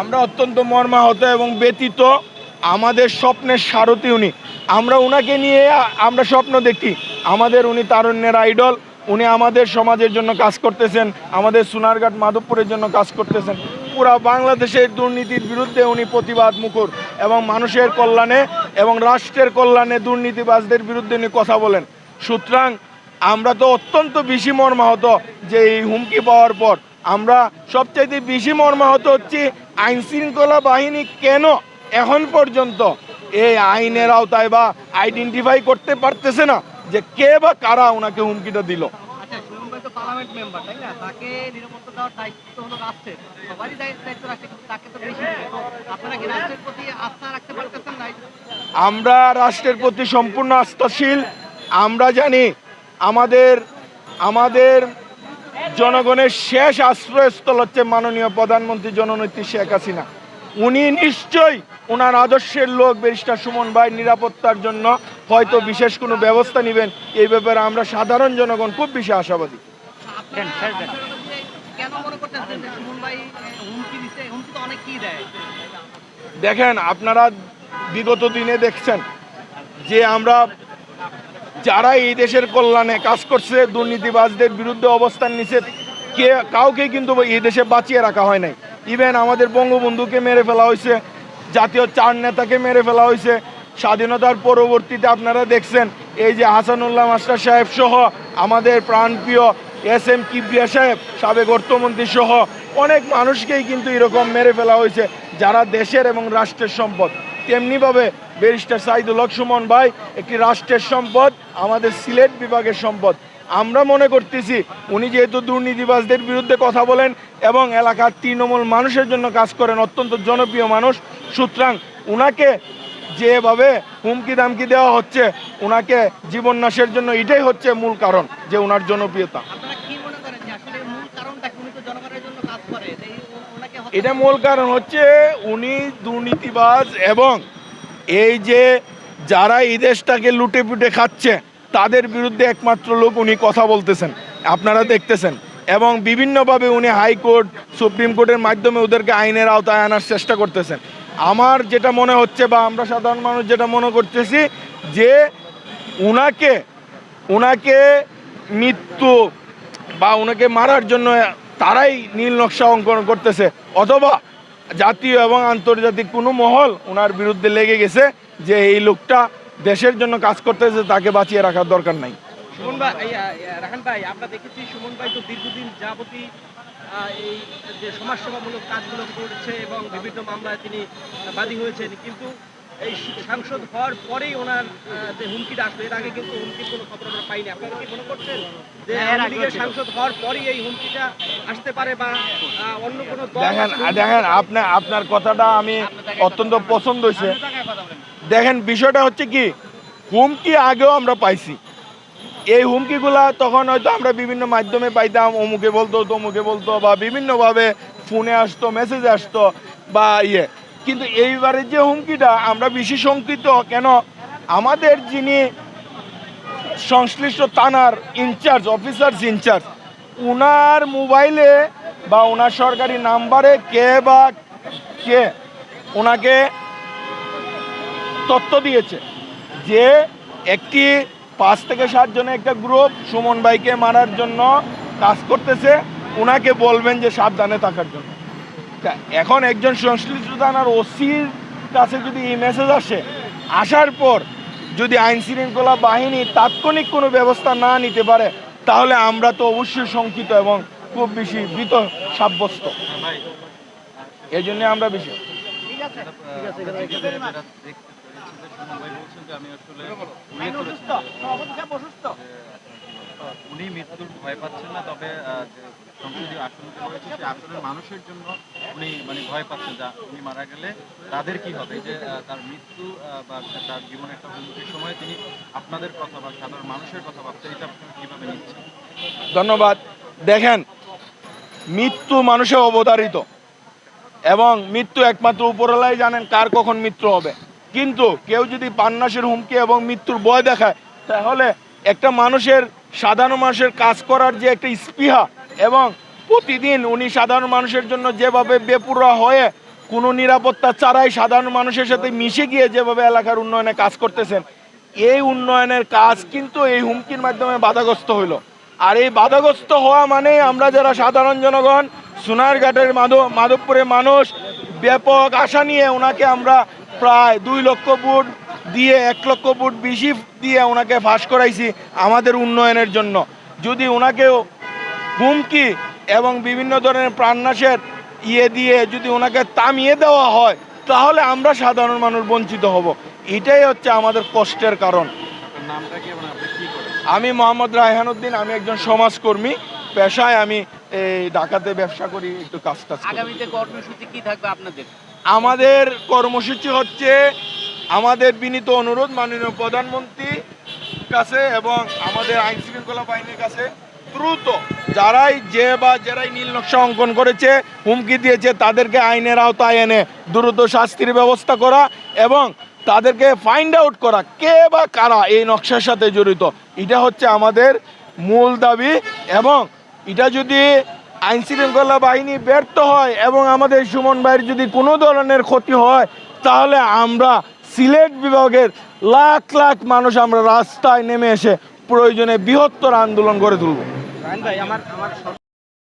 আমরা অত্যন্ত মর্মাহত এবং ব্যতীত আমাদের স্বপ্নের সারথি উনি। আমরা উনাকে নিয়ে আমরা স্বপ্ন দেখি। আমাদের উনি তারুণ্যের আইডল, উনি আমাদের সমাজের জন্য কাজ করতেছেন, আমাদের সোনারঘাট মাধবপুরের জন্য কাজ করতেছেন। পুরা বাংলাদেশের দুর্নীতির বিরুদ্ধে উনি প্রতিবাদ মুখর এবং মানুষের কল্যাণে এবং রাষ্ট্রের কল্যাণে দুর্নীতিবাজদের বিরুদ্ধে উনি কথা বলেন। সুতরাং আমরা তো অত্যন্ত বেশি মর্মাহত যে এই হুমকি পাওয়ার পর আমরা সবচাইতে বেশি মর্মাহত হচ্ছি আইন শৃঙ্খলা বাহিনী কেন এখন পর্যন্ত এই আইনের আওতায় বা আইডেন্টিফাই করতে পারতেছে না যে কে বা কারা ওনাকে হুমকিটা দিল। আচ্ছা আমরা রাষ্ট্রের প্রতি সম্পূর্ণ আস্থাশীল। আমরা জানি আমাদের আমাদের জনগণের শেষ আশ্রয়স্থল হচ্ছে মাননীয় প্রধানমন্ত্রী জননেত্রী শেখ হাসিনা। উনি নিশ্চয়ই ওনার আদর্শের লোক ব্যারিস্টার সুমন ভাই নিরাপত্তার জন্য হয়তো বিশেষ কোনো ব্যবস্থা নেবেন। এই ব্যাপারে আমরা সাধারণ জনগণ খুব বেশি আশাবাদী। দেখেন আপনারা বিগত দিনে দেখছেন যে আমরা যারা এই দেশের কল্যাণে কাজ করছে, দুর্নীতিবাজদের বিরুদ্ধে অবস্থান নিছে, কে কাউকে কিন্তু এই দেশে বাঁচিয়ে রাখা হয় নাই। ইভেন আমাদের বঙ্গবন্ধুকে মেরে ফেলা হয়েছে, জাতীয় চার নেতাকে মেরে ফেলা হয়েছে। স্বাধীনতার পরবর্তীতে আপনারা দেখছেন, এই যে হাসানুল্লাহ মাস্টার সাহেব সহ আমাদের প্রাণপ্রিয় এস এম কিবরিয়া সাহেব, সাবেক অর্থমন্ত্রী সহ অনেক মানুষকেই কিন্তু এরকম মেরে ফেলা হয়েছে, যারা দেশের এবং রাষ্ট্রের সম্পদ। তেমনিভাবে ব্যারিস্টার সাইদুল হক সুমন ভাই, একটি রাষ্ট্রের সম্পদ, আমাদের সিলেট বিভাগের সম্পদ। আমরা মনে করতেছি উনি যেহেতু দুর্নীতিবাজদের বিরুদ্ধে কথা বলেন এবং এলাকার তৃণমূল মানুষের জন্য কাজ করেন, অত্যন্ত জনপ্রিয় মানুষ, সুতরাং উনাকে যেভাবে হুমকি দামকি দেওয়া হচ্ছে ওনাকে জীবন নাশের জন্য এটাই হচ্ছে মূল কারণ যে ওনার জনপ্রিয়তা। এটা মূল কারণ হচ্ছে উনি দুর্নীতিবাজ এবং এই যে যারা এই দেশটাকে লুটে পুটে খাচ্ছে, তাদের বিরুদ্ধে একমাত্র লোক উনি কথা বলতেছেন, আপনারা দেখতেছেন। এবং বিভিন্নভাবে উনি হাইকোর্ট, সুপ্রিম কোর্টের মাধ্যমে ওদেরকে আইনের আওতায় আনার চেষ্টা করতেছেন। আমার যেটা মনে হচ্ছে বা আমরা সাধারণ মানুষ যেটা মনে করতেছি যে উনাকে উনাকে মৃত্যু বা ওনাকে মারার জন্য তারাই নীল নকশা অঙ্কন করতেছে। অথবা জাতীয় এবং আন্তর্জাতিক কোনো মহল ওনার বিরুদ্ধে লেগে গেছে যে এই লোকটা দেশের জন্য কাজ করতেছে, তাকে বাঁচিয়ে রাখার দরকার নাই। সমাজসেবামূলক কাজগুলো করেছে এবং বিভিন্ন মামলায় তিনি বাদী হয়েছেন। কিন্তু এই সাংসদ হওয়ার পরেই ওনার যে হুমকিটা আসলো এর আগে কিন্তু হুমকির কোনো খবর আমরা পাইনি। আপনারা কি মনে করছেন যে হ্যাঁ, আওয়ামী। সাংসদ হওয়ার পরেই এই হুমকিটা আসতে পারে বা অন্য কোনো দেখেন দেখেন আপনার আপনার কথাটা আমি অত্যন্ত পছন্দ হয়েছে। দেখেন বিষয়টা হচ্ছে কি হুমকি আগেও আমরা পাইছি। এই হুমকিগুলা তখন হয়তো আমরা বিভিন্ন মাধ্যমে পাইতাম অমুকে বলতো তমুকে বলতো বা বিভিন্নভাবে ফোনে আসতো মেসেজ আসতো বা ইয়ে। কিন্তু এইবারে যে হুমকিটা, আমরা বেশি শঙ্কিত। কেন? আমাদের যিনি সংশ্লিষ্ট থানার ইনচার্জ, অফিসার্স ইনচার্জ, উনার মোবাইলে বা ওনার সরকারি নাম্বারে কে বা কে ওনাকে তথ্য দিয়েছে যে একটি পাঁচ থেকে সাত জনের একটা গ্রুপ সুমন ভাইকে মারার জন্য কাজ করতেছে। ওনাকে বলবেন যে সাবধানে থাকার জন্য। তা এখন একজন সংশ্লিষ্ট থানার ওসির কাছে যদি এই মেসেজ আসে আসার পর যদি আইন শৃঙ্খলা বাহিনী তাৎক্ষণিক কোনো ব্যবস্থা না নিতে পারে তাহলে আমরা তো অবশ্যই শঙ্কিত এবং খুব বেশি ভীত সাব্যস্ত। এই জন্য আমরা বেশি। আমি আসলে উনি মৃত্যুর ভয় পাচ্ছেন না, তবে সংসদীয় আসন রয়েছে সেই আসনের মানুষের জন্য উনি মানে ভয় পাচ্ছেন যা উনি মারা গেলে। তাদের কি হবে? যে তার মৃত্যু বা তার জীবনে একটা হুমকির সময় তিনি আপনাদের কথা বা সাধারণ মানুষের কথা ভাবছেন, এটা কীভাবে নিচ্ছেন? ধন্যবাদ। দেখেন, মৃত্যু মানুষে অবতারিত, এবং মৃত্যু একমাত্র উপরলাই জানেন কার কখন মৃত্যু হবে। কিন্তু কেউ যদি পান্নাসের হুমকি এবং মৃত্যুর ভয় দেখায়, তাহলে একটা মানুষের সাধারণ মানুষের কাজ করার যে একটা স্পৃহা এবং প্রতিদিন উনি সাধারণ মানুষের জন্য যেভাবে বেপুরা হয়ে কোনো নিরাপত্তা ছাড়াই সাধারণ মানুষের সাথে মিশে গিয়ে যেভাবে এলাকার উন্নয়নে কাজ করতেছেন, এই উন্নয়নের কাজ কিন্তু এই হুমকির মাধ্যমে বাধাগ্রস্ত হইল। আর এই বাধাগ্রস্ত হওয়া মানে আমরা যারা সাধারণ জনগণ, সোনারঘাটের মাধব, মাধবপুরের মানুষ, ব্যাপক আশা নিয়ে ওনাকে আমরা প্রায় দুই লক্ষ ভোট দিয়ে এক লক্ষ ভোট বেশি দিয়ে ওনাকে ফাঁস করাইছি আমাদের উন্নয়নের জন্য। যদি ওনাকেও হুমকি এবং বিভিন্ন ধরনের প্রাণনাশের ইয়ে দিয়ে যদি ওনাকে তামিয়ে দেওয়া হয় তাহলে আমরা সাধারণ মানুষ বঞ্চিত হব। এটাই হচ্ছে আমাদের কষ্টের কারণ। আমি মোহাম্মদ রায়হান উদ্দিন আমি একজন সমাজকর্মী। পেশায় আমি এই ঢাকাতে ব্যবসা করি একটু কাজ টাজ আগামীতে কর্মসূচি কি থাকবে আপনাদের? আমাদের কর্মসূচি হচ্ছে আমাদের বিনীত অনুরোধ মাননীয় প্রধানমন্ত্রী কাছে এবং আমাদের আইন শৃঙ্খলা বাহিনীর কাছে দ্রুত যারাই যে বা যারাই নীল নকশা অঙ্কন করেছে, হুমকি দিয়েছে, তাদেরকে আইনের আওতায় এনে দ্রুত শাস্তির ব্যবস্থা করা এবং তাদেরকে ফাইন্ড আউট করা কে বা কারা এই নকশার সাথে জড়িত। এটা হচ্ছে আমাদের মূল দাবি এবং এটা যদি আইন শৃঙ্খলা বাহিনী ব্যর্থ হয় এবং আমাদের সুমন ভাইয়ের যদি কোনো ধরনের ক্ষতি হয়, তাহলে আমরা সিলেট বিভাগের লাখ লাখ মানুষ আমরা রাস্তায় নেমে এসে প্রয়োজনে বৃহত্তর আন্দোলন গড়ে তুলব।